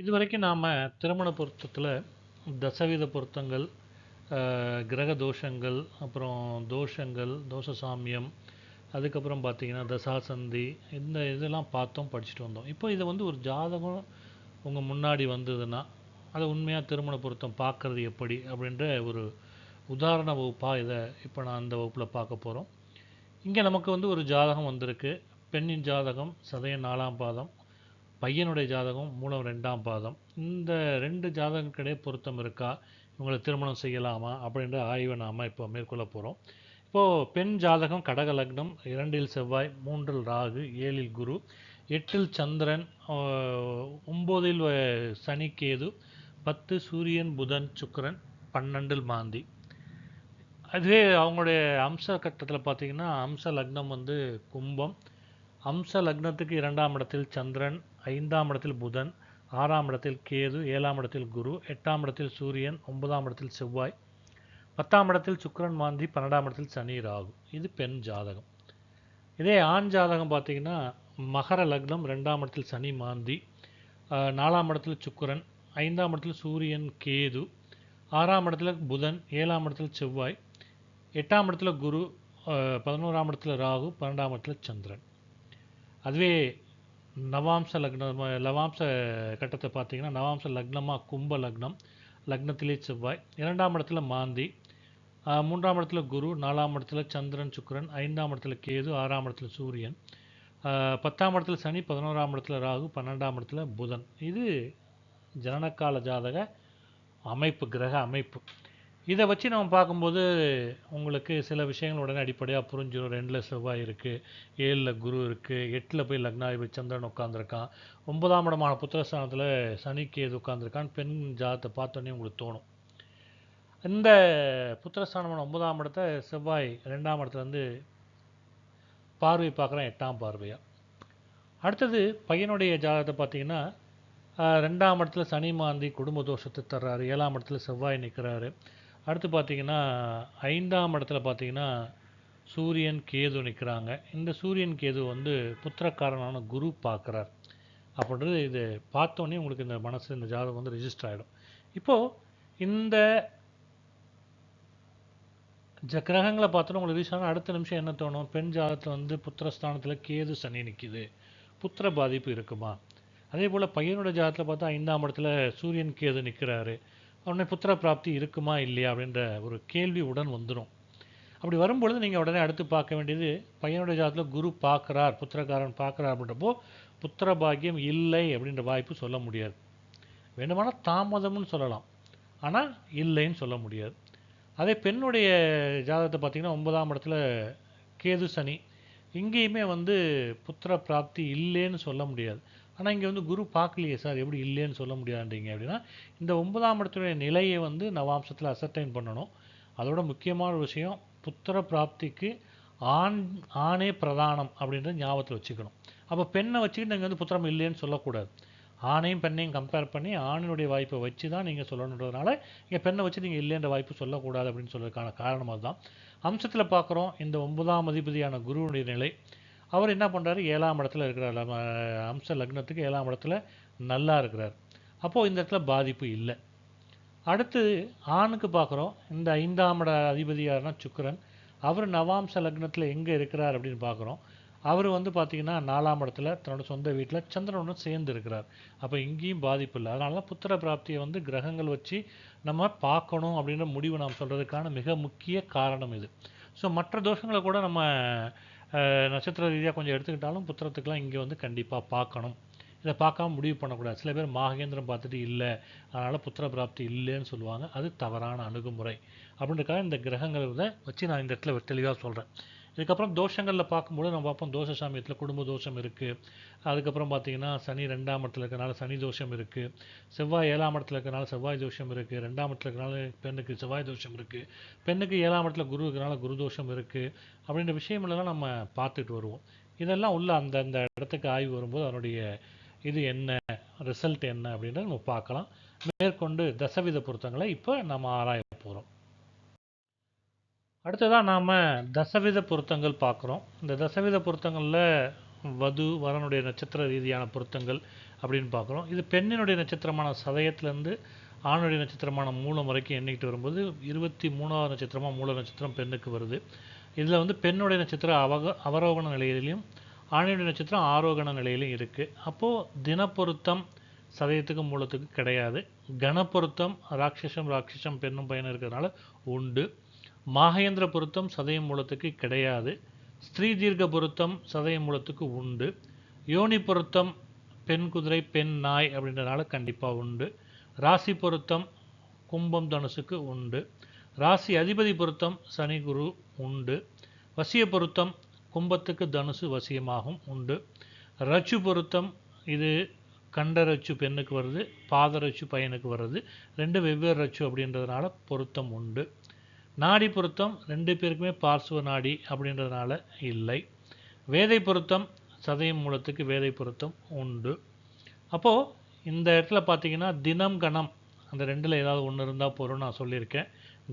இது வரைக்கும் நாம் திருமண பொருத்தத்தில் தசவித பொருத்தங்கள் கிரக தோஷங்கள் அப்புறம் தோஷங்கள் தோஷ சாமியம் அதுக்கப்புறம் பார்த்தீங்கன்னா தசாசந்தி இந்த இதெல்லாம் பார்த்தோம் படிச்சுட்டு வந்தோம். இப்போ இதை வந்து ஒரு ஜாதகம் உங்கள் முன்னாடி வந்ததுன்னா அதை உண்மையாக திருமண பொருத்தம் பார்க்கறது எப்படி அப்படின்ற ஒரு உதாரண வகுப்பாக இதை இப்போ நான் அந்த வகுப்பில் பார்க்க போகிறோம் இங்கே நமக்கு வந்து ஒரு ஜாதகம் வந்திருக்கு. பெண்ணின் ஜாதகம் சதய நாலாம் பாதம். பையனுடைய ஜாதகம் மூலம் ரெண்டாம் பாதம். இந்த ரெண்டு ஜாதகங்களுக்கிடையே பொருத்தம் இருக்கா? இவங்களை திருமணம் செய்யலாமா? அப்படின்ற ஆய்வை நாம் இப்போ மேற்கொள்ள போகிறோம் இப்போது பெண் ஜாதகம் கடக லக்னம் இரண்டில் செவ்வாய் மூன்றில் ராகு ஏழில் குரு எட்டில் சந்திரன் ஒம்போதில் வ- சனி கேது பத்து சூரியன் புதன் சுக்கரன் பன்னெண்டில் மாந்தி. அதுவே அவங்களுடைய அம்ச கட்டத்தில் பார்த்தீங்கன்னா அம்ச லக்னம் வந்து கும்பம். அம்ச லக்னத்துக்கு இரண்டாம் இடத்தில் சந்திரன் ஐந்தாம் இடத்தில் புதன் ஆறாம் இடத்தில் கேது ஏழாம் இடத்தில் குரு எட்டாம் இடத்தில் சூரியன் ஒன்பதாம் இடத்தில் செவ்வாய் பத்தாம் இடத்தில் சுக்கரன் மாந்தி பன்னெண்டாம் இடத்தில் சனி ராகு. இது பெண் ஜாதகம். இதே ஆண் ஜாதகம் பார்த்திங்கன்னா மகர லக்னம் ரெண்டாம் இடத்தில் சனி மாந்தி நாலாம் இடத்தில் சுக்கரன் ஐந்தாம் இடத்தில் சூரியன் கேது ஆறாம் இடத்துல புதன் ஏழாம் இடத்தில் செவ்வாய் எட்டாம் இடத்துல குரு பதினோராம் இடத்துல ராகு பன்னெண்டாம் இடத்துல சந்திரன். அதுவே நவாம்ச லக்னம் லவாம்ச கட்டத்தை பார்த்தீங்கன்னா நவாம்ச லக்னமாக கும்ப லக்னம் லக்னத்திலே செவ்வாய். இரண்டாம் இடத்துல மாந்தி மூன்றாம் இடத்துல குரு நாலாம் இடத்துல சந்திரன் சுக்கரன் ஐந்தாம் இடத்துல கேது ஆறாம் இடத்துல சூரியன் பத்தாம் இடத்துல சனி பதினோராம் இடத்துல ராகு பன்னெண்டாம் இடத்துல புதன். இது ஜனனகால ஜாதக அமைப்பு கிரக அமைப்பு. இதை வச்சு நம்ம பார்க்கும்போது உங்களுக்கு சில விஷயங்கள் உடனே அடிப்படையாக புரிஞ்சிடும் ரெண்டில் செவ்வாய் இருக்குது ஏழில் குரு இருக்குது எட்டில் போய் லக்னாதிபதி சந்திரன் உட்காந்துருக்கான் ஒன்பதாம் இடமான புத்திரஸ்தானத்தில் சனி உட்காந்துருக்கான்னு உட்காந்துருக்கான் பெண் ஜாதத்தை பார்த்தோன்னே உங்களுக்கு தோணும். இந்த புத்திரஸ்தானமான ஒன்பதாம் இடத்த செவ்வாய் ரெண்டாம் இடத்துலேருந்து வந்து பார்வை பார்க்குறேன் எட்டாம் பார்வையாக அடுத்தது பையனுடைய ஜாதகத்தை பார்த்தீங்கன்னா ரெண்டாம் இடத்துல சனி மாந்தி குடும்ப தோஷத்தை தர்றாரு. ஏழாம் இடத்துல செவ்வாய் நிற்கிறாரு அடுத்து பார்த்தீங்கன்னா ஐந்தாம் இடத்துல பார்த்தீங்கன்னா சூரியன் கேது நிற்கிறாங்க. இந்த சூரியன் கேது வந்து புத்திரக்காரனான குரு பார்க்குறார். அப்படின்றது இது பார்த்தோன்னே உங்களுக்கு இந்த மனசு இந்த ஜாதகம் வந்து ரிஜிஸ்டர் ஆகிடும் இப்போது இந்த ஜ கிரகங்களை பார்த்தோன்னா உங்களுக்கு ரீசான அடுத்த நிமிஷம் என்ன தோணும்? பெண் ஜாதகத்தில் வந்து புத்திரஸ்தானத்தில் கேது சனி நிற்கிது புத்திர பாதிப்பு இருக்குமா? அதே போல் பையனோட ஜாதகத்தில் பார்த்தா ஐந்தாம் இடத்துல சூரியன் கேது நிற்கிறாரு உடனே புத்திர பிராப்தி இருக்குமா இல்லையா அப்படின்ற ஒரு கேள்வி உடன் வந்துடும் அப்படி வரும்பொழுது நீங்கள் உடனே அடுத்து பார்க்க வேண்டியது பையனுடைய ஜாதத்தில் குரு பார்க்குறார் புத்திரக்காரன் பார்க்குறார் அப்படின்றப்போ புத்திர பாக்கியம் இல்லை அப்படின்ற வாய்ப்பு சொல்ல முடியாது. வேண்டுமானால் தாமதம்னு சொல்லலாம். ஆனால் இல்லைன்னு சொல்ல முடியாது. அதே பெண்ணுடைய ஜாதகத்தை பார்த்தீங்கன்னா ஒன்பதாம் இடத்துல கேது சனி. இங்கேயுமே வந்து புத்திர பிராப்தி இல்லைன்னு சொல்ல முடியாது. ஆனால் இங்கே வந்து குரு பார்க்கலையே சார் எப்படி இல்லைன்னு சொல்ல முடியாதுன்றீங்க. அப்படின்னா இந்த ஒன்பதாம் இடத்துடைய நிலையை வந்து நவாம்சத்தில் அசர்டைன் பண்ணணும். அதோட முக்கியமான விஷயம் புத்திர பிராப்திக்கு ஆண் ஆணே பிரதானம் அப்படின்றத ஞாபகத்தில் வச்சுக்கணும். அப்போ பெண்ணை வச்சுக்கிட்டு நீங்கள் வந்து புத்திரம் இல்லைன்னு சொல்லக்கூடாது. ஆணையும் பெண்ணையும் கம்பேர் பண்ணி ஆணினுடைய வாய்ப்பை வச்சு தான் நீங்கள் சொல்லணுன்றதுனால இங்கே பெண்ணை வச்சு நீங்கள் இல்லைன்ற வாய்ப்பு சொல்லக்கூடாது அப்படின்னு சொல்றதுக்கான காரணம் அதுதான். அம்சத்தில் பார்க்குறோம் இந்த ஒன்பதாம் அதிபதியான குருவுடைய நிலை. அவர் என்ன பண்ணுறாரு ஏழாம் இடத்துல இருக்கிறார். நம்ம அம்ச லக்னத்துக்கு ஏழாம் இடத்துல நல்லா இருக்கிறார். அப்போது இந்த இடத்துல பாதிப்பு இல்லை. அடுத்து ஆணுக்கு பார்க்குறோம். இந்த ஐந்தாம் இட அதிபதியார்னா சுக்கரன். அவர் நவாம்ச லக்னத்தில் எங்கே இருக்கிறார் அப்படின்னு பார்க்குறோம். அவர் வந்து பார்த்திங்கன்னா நாலாம் இடத்துல தன்னோட சொந்த வீட்டில் சந்திரனுடன் சேர்ந்து இருக்கிறார். அப்போ இங்கேயும் பாதிப்பு இல்லை. அதனால தான் புத்திர பிராப்தியை வந்து கிரகங்கள் வச்சு நம்ம பார்க்கணும் அப்படின்ற முடிவு நாம் சொல்கிறதுக்கான மிக முக்கிய காரணம் இது. ஸோ மற்ற தோஷங்களை கூட நம்ம நட்சத்திர ரீதியாக கொஞ்சம் எடுத்துக்கிட்டாலும் புத்திரத்துக்கெலாம் இங்கே வந்து கண்டிப்பாக பார்க்கணும். இதை பார்க்காம முடிவு பண்ணக்கூடாது. சில பேர் மாகேந்திரம் பார்த்துட்டு இல்லை அதனால் புத்திர பிராப்தி இல்லைன்னு சொல்லுவாங்க. அது தவறான அணுகுமுறை. அப்படின்றக்காக இந்த கிரகங்களை வச்சு நான் இந்த இடத்துல தெளிவாக சொல்கிறேன் இதுக்கப்புறம் தோஷங்களில் பார்க்கும்போது நம்ம பார்ப்போம் தோஷ சாமியத்தில் குடும்ப தோஷம் இருக்குது அதுக்கப்புறம் பார்த்திங்கன்னா சனி ரெண்டாம் இடத்துல இருக்கிறனால சனி தோஷம் இருக்குது செவ்வாய் ஏழாம் இடத்துல இருக்கிறனால செவ்வாய் தோஷம் இருக்குது ரெண்டாம் இடத்துல இருக்கிறனால பெண்ணுக்கு செவ்வாய் தோஷம் இருக்குது பெண்ணுக்கு ஏழாம் இடத்துல குரு இருக்கிறனால குரு தோஷம் இருக்குது அப்படின்ற விஷயங்களெல்லாம் நம்ம பார்த்துட்டு வருவோம். இதெல்லாம் உள்ள அந்த அந்த இடத்துக்கு ஆய்வு வரும்போது அதனுடைய இது என்ன ரிசல்ட் என்ன அப்படின்றத நம்ம பார்க்கலாம். மேற்கொண்டு தசவித பொருத்தங்களை இப்போ நம்ம ஆராய போகிறோம் அடுத்ததாக நாம் தசவித பொருத்தங்கள் பார்க்குறோம். இந்த தசவித பொருத்தங்களில் வது வரனுடைய நட்சத்திர ரீதியான பொருத்தங்கள் அப்படின்னு பார்க்குறோம். இது பெண்ணினுடைய நட்சத்திரமான சதயத்திலேருந்து ஆணுடைய நட்சத்திரமான மூலம் வரைக்கும் எண்ணிக்கிட்டு வரும்போது இருபத்தி மூணாவது நட்சத்திரமாக மூல நட்சத்திரம் பெண்ணுக்கு வருது. இதில் வந்து பெண்ணுடைய நட்சத்திரம் அவக அவரோகண நிலையிலையும் ஆணுடைய நட்சத்திரம் ஆரோகண நிலையிலையும் இருக்குது அப்போது தினப்பொருத்தம் சதயத்துக்கும் மூலத்துக்கு கிடையாது. கணப்பொருத்தம் ராட்சசம் ராட்சசம் பெண்ணும் பையனும் இருக்கிறதுனால உண்டு. மாகேந்திர பொருத்தம் சதய மூலத்துக்கு கிடையாது. ஸ்திரீ தீர்க்க பொருத்தம் சதய மூலத்துக்கு உண்டு. யோனி பொருத்தம் பெண் குதிரை பெண் நாய் அப்படின்றதுனால கண்டிப்பாக உண்டு. ராசி பொருத்தம் கும்பம் தனுசுக்கு உண்டு. ராசி அதிபதி பொருத்தம் சனி குரு உண்டு. வசிய பொருத்தம் கும்பத்துக்கு தனுசு வசியமாகும் உண்டு. ரச்சு பொருத்தம் இது கண்டரச்சு பெண்ணுக்கு வருது பாதரச்சு பையனுக்கு வருது ரெண்டு வெவ்வேறு ரச்சு அப்படின்றதுனால பொருத்தம் உண்டு. நாடி பொருத்தம் ரெண்டு பேருக்குமே பார்சுவ நாடி அப்படின்றதுனால இல்லை. வேதை பொருத்தம் சதயம் மூலத்துக்கு வேதை பொருத்தம் உண்டு. அப்போது இந்த இடத்துல பார்த்தீங்கன்னா தினம் கணம் அந்த ரெண்டில் ஏதாவது ஒன்று இருந்தால் போகிறோம் நான் சொல்லியிருக்கேன்.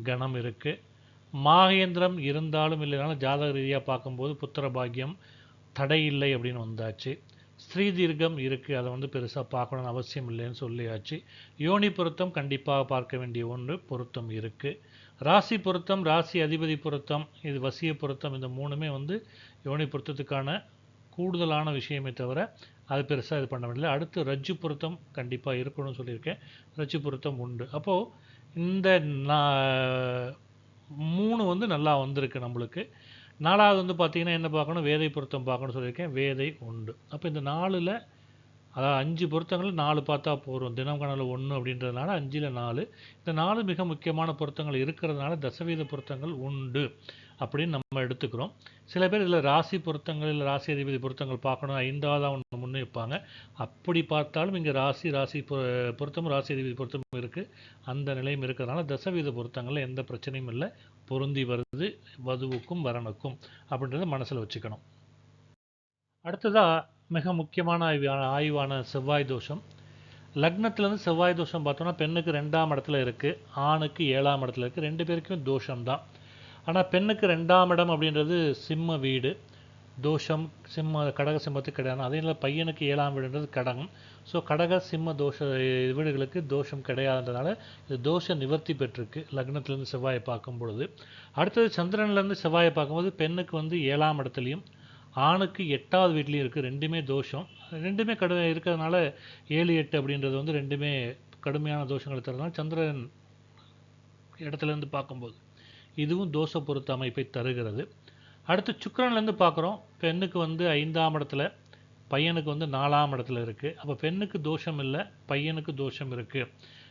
கணம் இருக்குது மாகேந்திரம் இருந்தாலும் இல்லைனாலும் ஜாதக ரீதியாக பார்க்கும்போது புத்திர பாக்கியம் தடை இல்லை அப்படின்னு வந்தாச்சு. ஸ்ரீ தீர்க்கம் இருக்குது அதை வந்து பெருசாக பார்க்கணும்னு அவசியம் இல்லைன்னு சொல்லியாச்சு. யோனி பொருத்தம் கண்டிப்பாக பார்க்க வேண்டிய ஒன்று பொருத்தம் இருக்குது ராசி பொருத்தம் ராசி அதிபதி பொருத்தம் இது வசிய பொருத்தம் இந்த மூணுமே வந்து யோனி பொருத்தத்துக்கான கூடுதலான விஷயமே தவிர அது பெருசாக இது பண்ண முடியல அடுத்து ரஜ்ஜு பொருத்தம் கண்டிப்பாக இருக்கணும்னு சொல்லியிருக்கேன். ரஜ்ஜு பொருத்தம் உண்டு. அப்போது இந்த நான் மூணு வந்து நல்லா வந்திருக்கு நம்மளுக்கு. நாலாவது வந்து பார்த்தீங்கன்னா என்ன பார்க்கணும்? வேதை பொருத்தம் பார்க்கணும்னு சொல்லியிருக்கேன். வேதை உண்டு. அப்போ இந்த நாலில் அதாவது அஞ்சு பொருத்தங்கள் நாலு பார்த்தா போகிறோம் தினம் கணக்கில் ஒன்று அப்படின்றதுனால அஞ்சில் நாலு. இந்த நாலு மிக முக்கியமான பொருத்தங்கள் இருக்கிறதுனால தசவீத பொருத்தங்கள் உண்டு. அப்படின்னு நம்ம எடுத்துக்கிறோம். சில பேர் இதில் ராசி பொருத்தங்கள் இல்லை ராசி அதிபதி பொருத்தங்கள் பார்க்கணும். ஐந்தாவது ஒன்று முன்னே வைப்பாங்க. அப்படி பார்த்தாலும் இங்கே ராசி ராசி பொ- பொருத்தமும் ராசி அதிபதி பொருத்தமும் இருக்குது அந்த நிலையும் இருக்கிறதுனால தசவீத பொருத்தங்களில் எந்த பிரச்சனையும் இல்லை. பொருந்தி வருது வதுவுக்கும் வரனுக்கும் அப்படின்றத மனசில் வச்சுக்கணும். அடுத்ததாக மிக முக்கியமான ஆய்வான ஆய்வான செவ்வாய் தோஷம். லக்னத்துலேருந்து செவ்வாய் தோஷம் பார்த்தோம்னா பெண்ணுக்கு ரெண்டாம் இடத்துல இருக்குது ஆணுக்கு ஏழாம் இடத்துல இருக்குது ரெண்டு பேருக்குமே தோஷம்தான். ஆனால் பெண்ணுக்கு ரெண்டாம் இடம் அப்படின்றது சிம்ம வீடு. தோஷம் சிம்ம கடக சிம்மத்துக்கு கிடையாது. அதே இல்லை பையனுக்கு ஏழாம் வீடுன்றது கடகம். ஸோ கடக சிம்ம தோஷ வீடுகளுக்கு தோஷம் கிடையாதுன்றதுனால இது தோஷ நிவர்த்தி பெற்றிருக்கு லக்னத்திலேருந்து செவ்வாயை பார்க்கும் பொழுது அடுத்தது சந்திரன்லேருந்து செவ்வாயை பார்க்கும்போது பெண்ணுக்கு வந்து ஏழாம் இடத்துலையும் ஆணுக்கு எட்டாவது வீட்லேயும் இருக்குது ரெண்டுமே தோஷம். ரெண்டுமே கடு இருக்கிறதுனால ஏழு எட்டு அப்படின்றது வந்து ரெண்டுமே கடுமையான தோஷங்களை தரதுனால சந்திரன் இடத்துலேருந்து பார்க்கும்போது. இதுவும் தோஷ பொருத்த அமைப்பை தருகிறது. அடுத்து சுக்கரன்லேருந்து பார்க்குறோம். பெண்ணுக்கு வந்து ஐந்தாம் இடத்துல பையனுக்கு வந்து நாலாம் இடத்துல இருக்குது அப்போ பெண்ணுக்கு தோஷம் இல்லை பையனுக்கு தோஷம் இருக்குது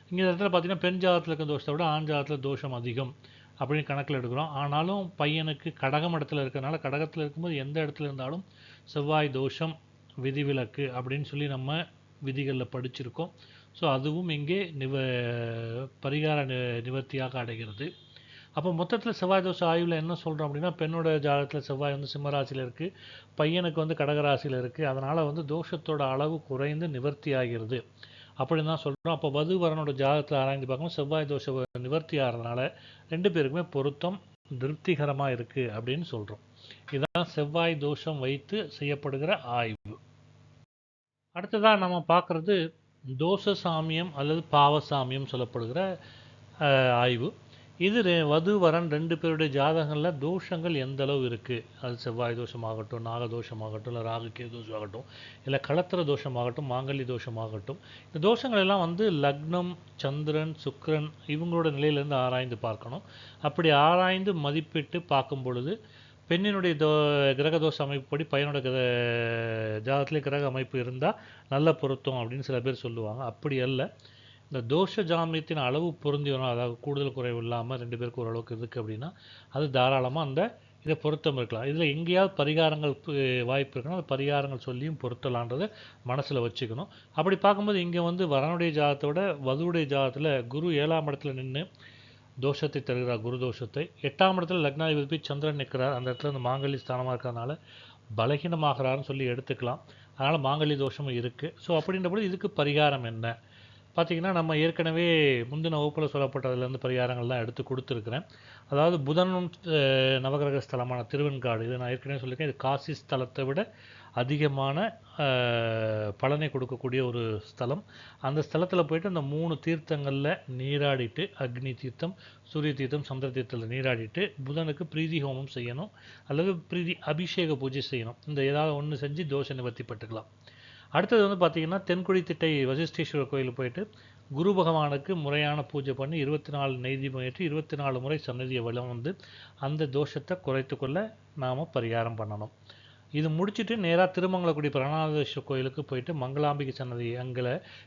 இங்கே இந்த இடத்துல பார்த்திங்கன்னா பெண் ஜாதத்தில் இருக்க தோஷத்தை விட ஆண் ஜாதத்தில் தோஷம் அதிகம் அப்படின்னு கணக்கில் எடுக்கிறோம். ஆனாலும் பையனுக்கு கடகம் இடத்துல இருக்கிறனால கடகத்தில் இருக்கும்போது எந்த இடத்துல இருந்தாலும் செவ்வாய் தோஷம் விதிவிலக்கு அப்படின்னு சொல்லி நம்ம விதிகளில் படிச்சிருக்கோம். ஸோ அதுவும் இங்கே நிவ பரிகார நி நிவர்த்தியாக அடைகிறது. அப்போ மொத்தத்தில் செவ்வாய் தோஷ ஆய்வில் என்ன சொல்கிறோம் அப்படின்னா பெண்ணோட ஜாதகத்தில் செவ்வாய் வந்து சிம்மராசியில் இருக்குது பையனுக்கு வந்து கடகராசியில் இருக்குது அதனால் வந்து தோஷத்தோட அளவு குறைந்து நிவர்த்தி ஆகிறது. அப்படின்னு தான் சொல்கிறோம் அப்போ வதுவரனோட ஜாதகத்தில் ஆராய்ந்து பார்க்கும்போது செவ்வாய் தோஷ நிவர்த்தி ஆகிறதுனால ரெண்டு பேருக்குமே பொருத்தம் திருப்திகரமாக இருக்குது அப்படின்னு சொல்கிறோம் இதுதான் செவ்வாய் தோஷம் வைத்து செய்யப்படுகிற ஆய்வு. அடுத்ததாக நம்ம பார்க்குறது தோஷ சாமியம் அல்லது பாவ சாமியம் சொல்லப்படுகிற ஆய்வு. இது ரெ- வது வரன் ரெண்டு பேருடைய ஜாதகங்களில் தோஷங்கள் எந்த அளவு இருக்குது அது செவ்வாய் தோஷமாகட்டும் நாக தோஷமாகட்டும் இல்லை ராகுக்கே தோஷமாகட்டும் இல்லை களத்திர தோஷமாகட்டும் மாங்கல்ய தோஷமாகட்டும் இந்த தோஷங்கள் எல்லாம் வந்து லக்னம் சந்திரன் சுக்கரன் இவங்களோட நிலையிலேருந்து ஆராய்ந்து பார்க்கணும். அப்படி ஆராய்ந்து மதிப்பிட்டு பார்க்கும் பொழுது பெண்ணினுடைய தோ கிரக தோஷ அமைப்புப்படி பையனோட கிர ஜாதகத்திலே கிரக அமைப்பு இருந்தால் நல்ல பொருத்தம் அப்படின்னு சில பேர் சொல்லுவாங்க. அப்படி அல்ல. இந்த தோஷ ஜாமியத்தின் அளவு பொருந்தி வரும் அதாவது கூடுதல் குறைவு இல்லாமல் ரெண்டு பேருக்கு ஓரளவுக்கு இருக்குது அப்படின்னா அது தாராளமாக அந்த இதை பொருத்தம் இருக்கலாம். இதில் எங்கேயாவது பரிகாரங்கள் வாய்ப்பு இருக்குன்னா அந்த பரிகாரங்கள் சொல்லியும் பொருத்தலான்றதை மனசில் வச்சுக்கணும். அப்படி பார்க்கும்போது இங்கே வந்து வரனுடைய ஜாதத்தோட விட வதுவுடைய ஜாதத்தில் குரு ஏழாம் இடத்துல நின்று தோஷத்தை தருகிறார் குரு தோஷத்தை. எட்டாம் இடத்துல லக்னாதிபதி சந்திரன் நிற்கிறார். அந்த இடத்துல இந்த மாங்கல்லி ஸ்தானமாக இருக்கிறதுனால பலகீனமாகிறாருன்னு சொல்லி எடுத்துக்கலாம். அதனால் மாங்கல்லி தோஷமும் இருக்குது ஸோ அப்படின்றபோது இதுக்கு பரிகாரம் என்ன? பார்த்தீங்கன்னா நம்ம ஏற்கனவே முந்தின வகுப்பில் சொல்லப்பட்டதுலேருந்து பரிகாரங்கள்லாம் எடுத்து கொடுத்துருக்குறேன். அதாவது புதனும் நவகிரக ஸ்தலமான திருவெண்காடு. இது நான் ஏற்கனவே சொல்லியிருக்கேன். இது காசி ஸ்தலத்தை விட அதிகமான பலனை கொடுக்கக்கூடிய ஒரு ஸ்தலம். அந்த ஸ்தலத்தில் போயிட்டு அந்த மூணு தீர்த்தங்களில் நீராடிட்டு அக்னி தீர்த்தம் சூரிய தீர்த்தம் சந்திர தீர்த்தத்தில் நீராடிட்டு புதனுக்கு பிரீதி ஹோமம் செய்யணும். அல்லது பிரீதி அபிஷேக பூஜை செய்யணும். இந்த ஏதாவது ஒன்று செஞ்சு தோஷ நிவர்த்தி பட்டுக்கலாம் அடுத்தது வந்து பார்த்தீங்கன்னா தென்குடி திட்டை வசிஷ்டேஸ்வரர் கோயில் போயிட்டு குரு பகவானுக்கு முறையான பூஜை பண்ணி இருபத்தி நாலு நெய்தி முயற்சி இருபத்தி நாலு முறை சன்னதியை வளம் வந்து அந்த தோஷத்தை குறைத்து கொள்ள நாம் பரிகாரம் பண்ணணும். இது முடிச்சுட்டு நேராக திருமங்கலக்குடி பிரணாதேஸ்வர கோயிலுக்கு போயிட்டு மங்களாம்பிகை சன்னதி அங்கே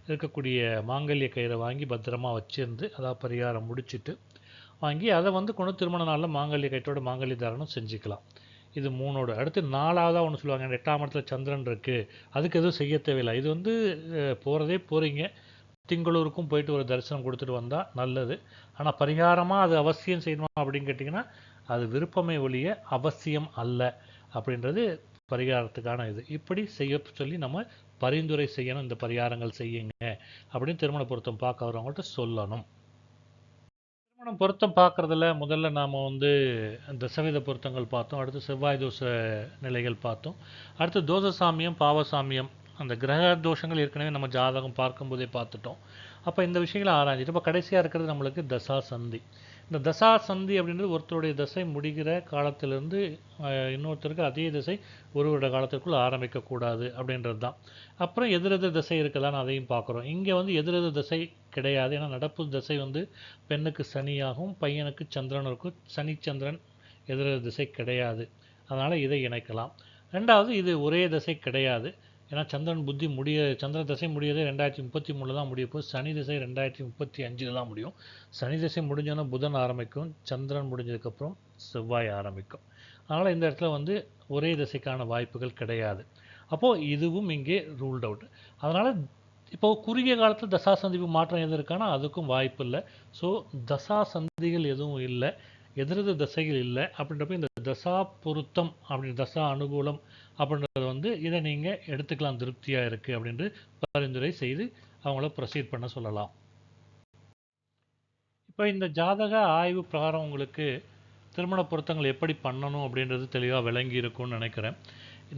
இருக்கக்கூடிய மாங்கல்ய கயிறை வாங்கி பத்திரமா வச்சுருந்து அதாவது பரிகாரம் முடிச்சிட்டு வாங்கி அதை வந்து கொண்டு திருமண நாளில் மாங்கல்ய கயிற்றோட மாங்கல்ய தாரணம் செஞ்சுக்கலாம். இது மூணோடு. அடுத்து நாலாவதாக ஒன்று சொல்லுவாங்க. எட்டாம் இடத்துல சந்திரன் இருக்குது அதுக்கு எதுவும் செய்ய தேவையில்லை. இது வந்து போகிறதே போகிறீங்க திங்களூருக்கும் போயிட்டு ஒரு தரிசனம் கொடுத்துட்டு வந்தால் நல்லது. ஆனால் பரிகாரமாக அது அவசியம் செய்யணுமா அப்படின்னு கேட்டிங்கன்னா அது விருப்பமே ஒழிய அவசியம் அல்ல அப்படின்றது பரிகாரத்துக்கான இது. இப்படி செய்ய சொல்லி நம்ம பரிந்துரை செய்யணும். இந்த பரிகாரங்கள் செய்யுங்க அப்படின்னு திருமண பொருத்தம் பார்க்க வரவங்கள்ட்ட சொல்லணும். திருமணம் பொருத்தம் பார்க்குறதுல முதல்ல நாம் வந்து தசவித பொருத்தங்கள் பார்த்தோம். அடுத்து செவ்வாய் தோச நிலைகள் பார்த்தோம். அடுத்து தோச சாமியம் பாவ சாமியம் அந்த கிரக தோஷங்கள் ஏற்கனவே நம்ம ஜாதகம் பார்க்கும்போதே பார்த்துட்டோம். அப்போ இந்த விஷயங்களை ஆராய்ஞ்சிட்டு இப்போ கடைசியாக இருக்கிறது நம்மளுக்கு தசா சந்தி இந்த தசா சந்தி அப்படின்றது ஒருத்தருடைய தசை முடிகிற காலத்திலிருந்து இன்னொருத்தருக்கு அதே திசை ஒரு வருட காலத்திற்குள் ஆரம்பிக்கக்கூடாது அப்படின்றது தான் அப்புறம் எதிரெதிர் திசை இருக்கலாம்னு அதையும் பார்க்குறோம். இங்கே வந்து எதிரெதிர் திசை கிடையாது. ஏன்னா நடப்பு திசை வந்து பெண்ணுக்கு சனியாகவும் பையனுக்கு சந்திரன் இருக்கும். சனி சந்திரன் எதிரெதிர் திசை கிடையாது. அதனால் இதை இணைக்கலாம். ரெண்டாவது இது ஒரே திசை கிடையாது. ஏன்னா சந்திரன் புத்தி முடிய சந்திர திசை முடியதே ரெண்டாயிரத்தி முப்பத்தி மூணில் தான் முடிய போது சனி திசை ரெண்டாயிரத்தி முப்பத்தி அஞ்சில் தான் முடியும். சனி திசை முடிஞ்சோன்னா புதன் ஆரம்பிக்கும். சந்திரன் முடிஞ்சதுக்கப்புறம் செவ்வாய் ஆரம்பிக்கும். அதனால் இந்த இடத்துல வந்து ஒரே திசைக்கான வாய்ப்புகள் கிடையாது. அப்போது இதுவும் இங்கே ரூல்ட் அவுட் அதனால் இப்போ குறுகிய காலத்தில் தசா சந்திப்பு மாற்றம் எது இருக்கானா அதுக்கும் வாய்ப்பு இல்லை. ஸோ தசா சந்திகள் எதுவும் இல்லை. எதிரது தசைகள் இல்லை. அப்படின்றப்ப இந்த தசா பொருத்தம் அப்படி தசா அனுகூலம் அப்படின்றது வந்து இதை நீங்கள் எடுத்துக்கலாம் திருப்தியாக இருக்குது அப்படின்ட்டு பரிந்துரை செய்து அவங்கள ப்ரொசீட் பண்ண சொல்லலாம். இப்போ இந்த ஜாதக ஆய்வு பிரகாரம் உங்களுக்கு திருமண பொருத்தங்கள் எப்படி பண்ணணும் அப்படின்றது தெளிவாக விளங்கி இருக்கும்னு நினைக்கிறேன்.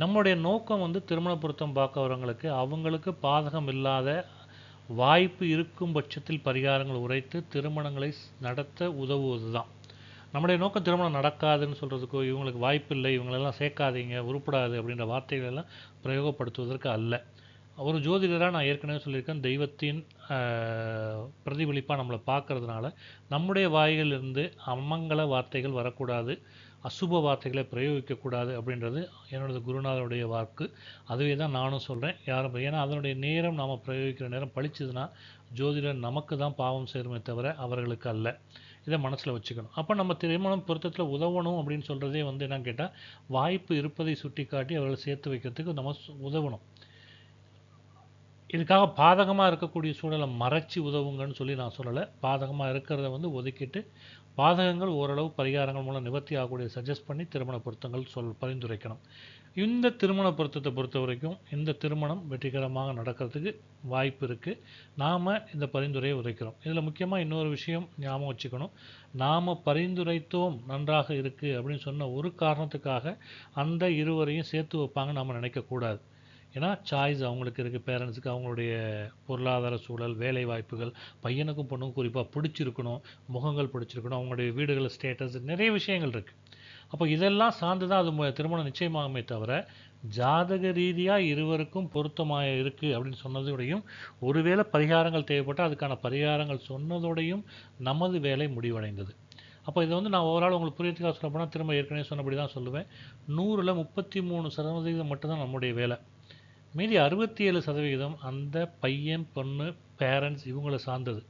நம்மளுடைய நோக்கம் வந்து திருமண பொருத்தம் பார்க்கவரவங்களுக்கு அவங்களுக்கு பாதகம் இல்லாத வாய்ப்பு இருக்கும் பட்சத்தில் பரிகாரங்கள் உரைத்து திருமணங்களை நடத்த உதவுவது தான் நம்முடைய நோக்கம் திருமணம் நடக்காதுன்னு சொல்கிறதுக்கோ இவங்களுக்கு வாய்ப்பு இல்லை இவங்களெல்லாம் சேர்க்காதீங்க உருப்படாது அப்படின்ற வார்த்தைகளெல்லாம் பிரயோகப்படுத்துவதற்கு அல்ல. ஒரு ஜோதிடராக நான் ஏற்கனவே சொல்லியிருக்கேன் தெய்வத்தின் பிரதிபலிப்பாக நம்மளை பார்க்கறதுனால நம்முடைய வாயிலிருந்து அமங்கல வார்த்தைகள் வரக்கூடாது அசுப வார்த்தைகளை பிரயோகிக்கக்கூடாது அப்படின்றது என்னோட குருநாதனுடைய வாக்கு. அதுவே தான் நானும் சொல்கிறேன் யாரும் ஏன்னா அதனுடைய நேரம் நாம் பிரயோகிக்கிற நேரம் பழிச்சதுன்னா ஜோதிடர் நமக்கு தான் பாவம் சேருமே தவிர அவர்களுக்கு அல்ல. இதை மனசில் வச்சுக்கணும். அப்போ நம்ம திருமணம் பொருத்தத்தில் உதவணும் அப்படின்னு சொல்கிறதே வந்து என்னன்னு கேட்டால் வாய்ப்பு இருப்பதை சுட்டி காட்டி அவர்களை சேர்த்து வைக்கிறதுக்கு நம்ம உதவணும். இதுக்காக பாதகமாக இருக்கக்கூடிய சூழலை மறைச்சி உதவுங்கன்னு சொல்லி நான் சொல்லலை. பாதகமாக இருக்கிறத வந்து ஒதுக்கிட்டு பாதகங்கள் ஓரளவு பரிகாரங்கள் மூலம் நிவர்த்தி ஆகக்கூடிய சஜஸ்ட் பண்ணி திருமண பொருத்தங்கள் சொல் பரிந்துரைக்கணும். இந்த திருமண பொருத்தத்தை பொறுத்த வரைக்கும் இந்த திருமணம் வெற்றிகரமாக நடக்கிறதுக்கு வாய்ப்பு இருக்குது நாம் இந்த பரிந்துரையை உரைக்கிறோம். இதில் முக்கியமாக இன்னொரு விஷயம் ஞாபகம் வச்சுக்கணும். நாம் பரிந்துரைத்தோம் நன்றாக இருக்குது அப்படின்னு சொன்ன ஒரு காரணத்துக்காக அந்த இருவரையும் சேர்த்து வைப்பாங்க நாம் நினைக்கக்கூடாது ஏன்னா சாய்ஸ் அவங்களுக்கு இருக்குது பேரண்ட்ஸுக்கு அவங்களுடைய பொருளாதார சூழல் வேலை வாய்ப்புகள் பையனுக்கும் பொண்ணுக்கும் குறிப்பாக பிடிச்சிருக்கணும் முகங்கள் பிடிச்சிருக்கணும் அவங்களுடைய வீடுகள் ஸ்டேட்டஸ் நிறைய விஷயங்கள் இருக்குது அப்போ இதெல்லாம் சார்ந்து தான் அது திருமணம் நிச்சயமாகுமே தவிர ஜாதக ரீதியாக இருவருக்கும் பொருத்தமாக இருக்குது அப்படின்னு சொன்னதோடையும் ஒருவேளை பரிகாரங்கள் தேவைப்பட்டால் அதுக்கான பரிகாரங்கள் சொன்னதோடையும் நமது வேலை முடிவடைந்தது. அப்போ இதை வந்து நான் ஓவரால் உங்களுக்கு புரியறதுக்காக சொல்ல போனால் திரும்ப ஏற்கனவே சொன்னபடி தான் சொல்லுவேன். நூறில் முப்பத்தி மூணு சதவீதம் மட்டும்தான் நம்முடைய வேலை. மீதி அறுபத்தி ஏழு சதவிகிதம் அந்த பையன் பொண்ணு பேரண்ட்ஸ் இவங்களை சார்ந்தது.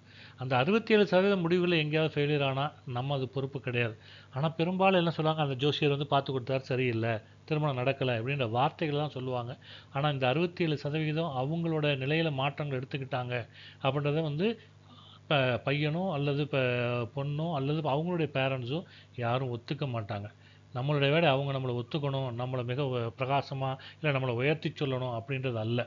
அந்த அறுபத்தி ஏழு சதவீதம் முடிவில் எங்கேயாவது ஃபெயிலியர் ஆனால் நம்ம அது பொறுப்பு கிடையாது. ஆனால் பெரும்பாலும் என்ன சொல்லுவாங்க அந்த ஜோசியர் வந்து பார்த்து கொடுத்தாரு சரியில்லை திருமணம் நடக்கலை அப்படின்ற வார்த்தைகள் தான் சொல்லுவாங்க. ஆனால் இந்த அறுபத்தி ஏழு சதவிகிதம் அவங்களோட நிலையில் மாற்றங்கள் எடுத்துக்கிட்டாங்க அப்படின்றத வந்து இப்போ பையனோ அல்லது இப்போ பொண்ணோ அல்லது அவங்களுடைய பேரண்ட்ஸோ யாரும் ஒத்துக்க மாட்டாங்க. நம்மளுடைய வேலை அவங்க நம்மளை ஒத்துக்கணும் நம்மளை மிக பிரகாசமாக இல்லை நம்மளை உயர்த்தி சொல்லணும் அப்படின்றது அல்ல.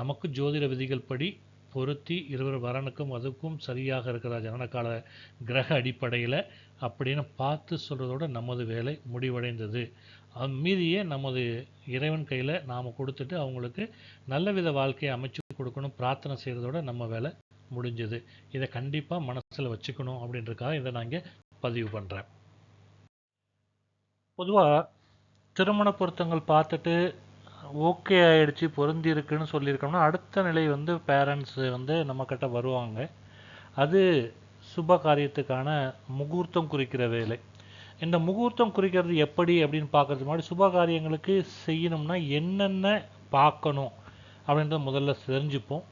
நமக்கு ஜோதிட விதிகள் படி பொருத்தி இருவர் வரனுக்கும் அதுக்கும் சரியாக இருக்கிற ஜனனகால கிரக அடிப்படையில் அப்படின்னு பார்த்து சொல்கிறதோட நமது வேலை முடிவடைந்தது. அது மீதியே நமது இறைவன் கையில் நாம் கொடுத்துட்டு அவங்களுக்கு நல்ல வித வாழ்க்கையை அமைச்சு கொடுக்கணும் பிரார்த்தனை செய்கிறதோட நம்ம வேலை முடிஞ்சது. இதை கண்டிப்பாக மனசில் வச்சுக்கணும் அப்படின்றக்காக இதை நான் பதிவு பண்ணுறேன் பொதுவாக திருமண பொருத்தங்கள் பார்த்துட்டு ஓகே ஆகிடுச்சி பொருந்தி இருக்குன்னு சொல்லியிருக்கோம்னா அடுத்த நிலை வந்து பேரண்ட்ஸு வந்து நம்மக்கிட்ட வருவாங்க. அது சுப காரியத்துக்கான முகூர்த்தம் குறிக்கிற வேலை. இந்த முகூர்த்தம் குறிக்கிறது எப்படி அப்படின்னு பார்க்கறதுக்கு முன்னாடி சுப காரியங்களுக்கு செய்யணும்னா என்னென்ன பார்க்கணும் அப்படின்றத முதல்ல தெரிஞ்சுப்போம்.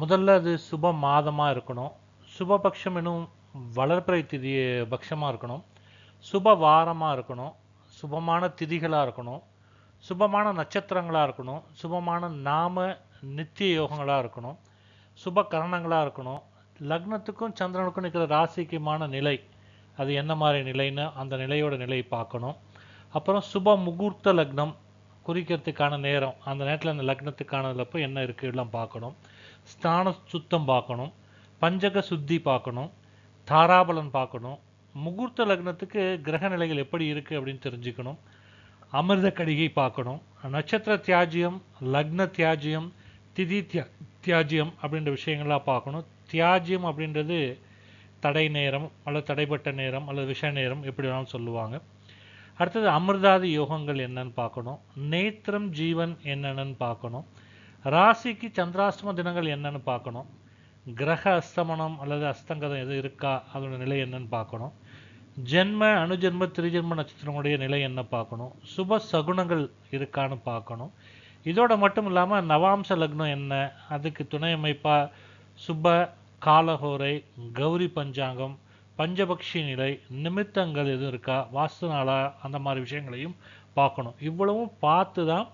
முதல்ல அது சுப மாதமாக இருக்கணும். சுபபக்ஷம் எனும் வளர்ப்பிறை திதி பட்சமாக இருக்கணும். சுப வாரமாக இருக்கணும். சுபமான திதிகளாக இருக்கணும். சுபமான நட்சத்திரங்களாக இருக்கணும் சுபமான நாம நித்திய யோகங்களாக இருக்கணும் சுப கரணங்களாக இருக்கணும். லக்னத்துக்கும் சந்திரனுக்கும் நிற்கிற ராசிக்குமான நிலை அது என்ன மாதிரி நிலைன்னு அந்த நிலையோட நிலையை பார்க்கணும். அப்புறம் சுப முகூர்த்த லக்னம் குறிக்கிறதுக்கான நேரம் அந்த நேரத்தில் அந்த லக்னத்துக்கானதுலப்போ என்ன இருக்குது எல்லாம் பார்க்கணும். ஸ்தான சுத்தம் பார்க்கணும் பஞ்சக சுத்தி பார்க்கணும் தாராபலன் பார்க்கணும். முகூர்த்த லக்னத்துக்கு கிரக நிலைகள் எப்படி இருக்குது அப்படின்னு தெரிஞ்சுக்கணும். அமிர்த கடிகை பார்க்கணும். நட்சத்திர தியாஜியம் லக்ன தியாஜியம் திதி தியா தியாஜியம் அப்படின்ற விஷயங்கள்லாம் பார்க்கணும். தியாஜியம் அப்படின்றது தடை நேரம் அல்லது தடைப்பட்ட நேரம் அல்லது விஷ நேரம் எப்படி வேணாலும் சொல்லுவாங்க. அடுத்தது அமிர்தாதி யோகங்கள் என்னன்னு பார்க்கணும். நேத்திரம் ஜீவன் என்னென்னு பார்க்கணும். ராசிக்கு சந்திராஷ்டம தினங்கள் என்னன்னு பார்க்கணும். கிரக அஸ்தமனம் அல்லது அஸ்தங்கதம் எது இருக்கா? அதோட நிலை என்னன்னு பார்க்கணும். ஜென்ம அணுஜென்ம திரிஜென்ம நட்சத்திரங்களுடைய நிலை என்ன பார்க்கணும்? சுப சகுனங்கள் இருக்கான்னு பார்க்கணும். இதோட மட்டும் இல்லாமல் நவாம்ச லக்னம் என்ன? அதுக்கு துணை அமைப்பாக சுப காலஹோரை கௌரி பஞ்சாங்கம் பஞ்சபக்ஷி நிலை நிமித்தங்கள் எதுவும் இருக்கா? வாஸ்து நாளா? அந்த மாதிரி விஷயங்களையும் பார்க்கணும். இவ்வளவும் பார்த்து தான்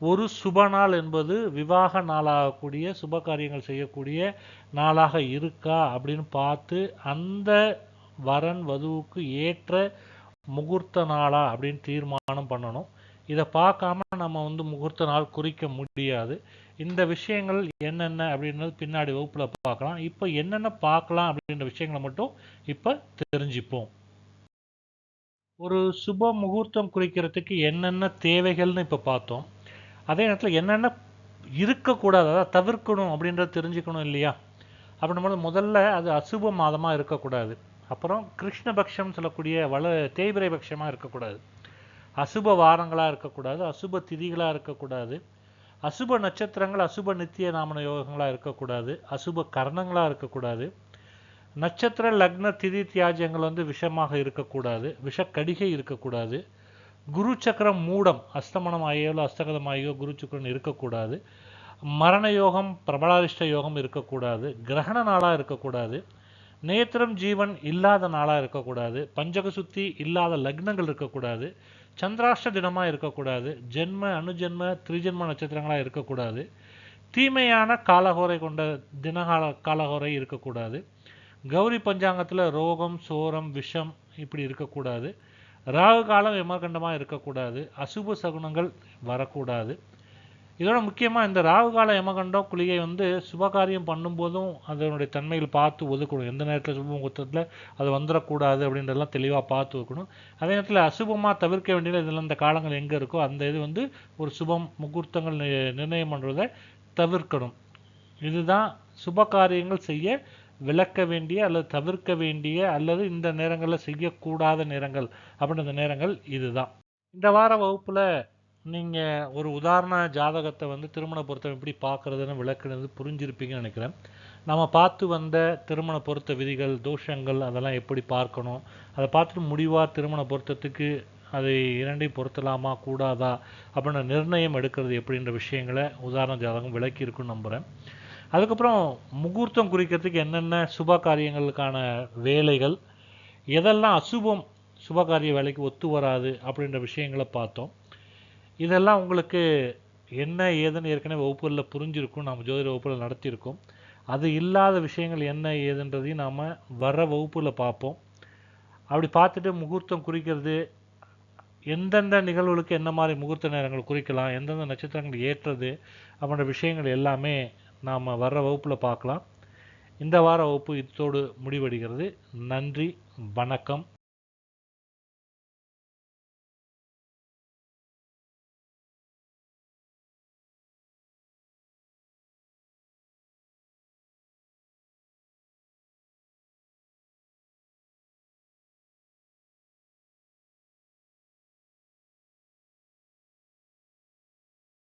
ஒரு சுப நாள் என்பது விவாக நாளாகக்கூடிய சுப காரியங்கள் செய்யக்கூடிய நாளாக இருக்கா அப்படின்னு பார்த்து அந்த வரன் வதுவுக்கு ஏற்ற முகூர்த்த நாளா அப்படின்னு தீர்மானம் பண்ணணும். இதை பார்க்காம நம்ம வந்து முகூர்த்த நாள் குறிக்க முடியாது. இந்த விஷயங்கள் என்னென்ன அப்படின்றது பின்னாடி வகுப்புல பார்க்கலாம். இப்போ என்னென்ன பார்க்கலாம் அப்படின்ற விஷயங்களை மட்டும் இப்போ தெரிஞ்சுப்போம். ஒரு சுப முகூர்த்தம் குறிக்கிறதுக்கு என்னென்ன தேவைகள்னு இப்போ பார்த்தோம். அதே நேரத்தில் என்னென்ன இருக்கக்கூடாது அதாவது தவிர்க்கணும் அப்படின்றத தெரிஞ்சுக்கணும் இல்லையா? அப்படின்னும்போது முதல்ல அது அசுப மாதமாக இருக்கக்கூடாது. அப்புறம் கிருஷ்ணபக்ஷம் சொல்லக்கூடிய வள தேய்பிரை பட்சமாக இருக்கக்கூடாது. அசுப வாரங்களாக இருக்கக்கூடாது அசுப திதிகளாக இருக்கக்கூடாது அசுப நட்சத்திரங்கள் அசுப நித்திய நாமன யோகங்களாக இருக்கக்கூடாது அசுப கர்ணங்களாக இருக்கக்கூடாது. நட்சத்திர லக்ன திதி தியாஜ்யங்கள் வந்து விஷமாக இருக்கக்கூடாது விஷக்கடிகை இருக்கக்கூடாது. குரு சக்கரம் மூடம் அஸ்தமனம் ஆகியோ அஸ்தகதம் ஆகியோ குரு சக்கரம் இருக்கக்கூடாது. மரண யோகம் பிரபலாதிஷ்ட யோகம் இருக்கக்கூடாது. கிரகண நாளாக இருக்கக்கூடாது. நேத்திரம் ஜீவன் இல்லாத நாளாக இருக்கக்கூடாது. பஞ்சக சுத்தி இல்லாத லக்னங்கள் இருக்கக்கூடாது. சந்திராஷ்ட தினமாக இருக்கக்கூடாது. ஜென்ம அணுஜென்ம திரிஜென்ம நட்சத்திரங்களாக இருக்கக்கூடாது. தீமையான காலகோரை கொண்ட தினகால காலகோரை இருக்கக்கூடாது. கௌரி பஞ்சாங்கத்தில் ரோகம் சோரம் விஷம் இப்படி இருக்கக்கூடாது. ராகு காலம் விமர்கண்டமாக இருக்கக்கூடாது. அசுப சகுனங்கள் வரக்கூடாது. இதோட முக்கியமாக இந்த ராகுகால யமகண்டம் குளிகை வந்து சுபகாரியம் பண்ணும்போதும் அதனுடைய தன்மைகள் பார்த்து ஒதுக்கணும். எந்த நேரத்தில் சுப அது வந்துடக்கூடாது அப்படின்றதெல்லாம் தெளிவாக பார்த்து ஒதுக்கணும். அதே நேரத்தில் அசுபமாக தவிர்க்க வேண்டியது இதெல்லாம் இந்த காலங்கள் எங்கே இருக்கோ அந்த இது வந்து ஒரு சுபம் முகூர்த்தங்கள் நி- நிர்ணயம் பண்ணுறதை தவிர்க்கணும். இதுதான் சுப காரியங்கள் செய்ய விளக்க வேண்டிய அல்லது தவிர்க்க வேண்டிய அல்லது இந்த நேரங்களில் செய்யக்கூடாத நேரங்கள் அப்படின்ற நேரங்கள் இதுதான். இந்த வார வகுப்பில் நீங்கள் ஒரு உதாரண ஜாதகத்தை வந்து திருமண பொருத்தம் எப்படி பார்க்குறதுன்னு விளக்குனது புரிஞ்சிருப்பீங்கன்னு நினைக்கிறேன். நம்ம பார்த்து வந்த திருமண பொருத்த விதிகள் தோஷங்கள் அதெல்லாம் எப்படி பார்க்கணும்? அதை பார்த்துட்டு முடிவாக திருமண பொருத்தத்துக்கு அதை இரண்டையும் பொருத்தலாமா கூடாதா? அப்படின்ற நிர்ணயம் எடுக்கிறது எப்படின்ற விஷயங்களை உதாரண ஜாதகம் விளக்கி இருக்குன்னு நம்புகிறேன் அதுக்கப்புறம் முகூர்த்தம் குறிக்கிறதுக்கு என்னென்ன சுப காரியங்களுக்கான வேலைகள் எதெல்லாம் அசுபம் சுபகாரிய வேலைக்கு ஒத்து வராது அப்படின்ற விஷயங்களை பார்த்தோம். இதெல்லாம் உங்களுக்கு என்ன ஏதுன்னு ஏற்கனவே வகுப்புகளில் புரிஞ்சிருக்கும். நாம் ஜோதிட வகுப்புகள் நடத்தியிருக்கோம். அது இல்லாத விஷயங்கள் என்ன ஏதுன்றதையும் நாம் வர வகுப்பில் பார்ப்போம். அப்படி பார்த்துட்டு முகூர்த்தம் குறிக்கிறது எந்தெந்த நிகழ்வுகளுக்கு என்ன மாதிரி முகூர்த்த நேரங்கள் குறிக்கலாம் எந்தெந்த நட்சத்திரங்கள் ஏற்றது அப்படின்ற விஷயங்கள் எல்லாமே நாம் வர்ற வகுப்பில் பார்க்கலாம். இந்த வார வகுப்பு இத்தோடு முடிவடைகிறது. நன்றி வணக்கம்.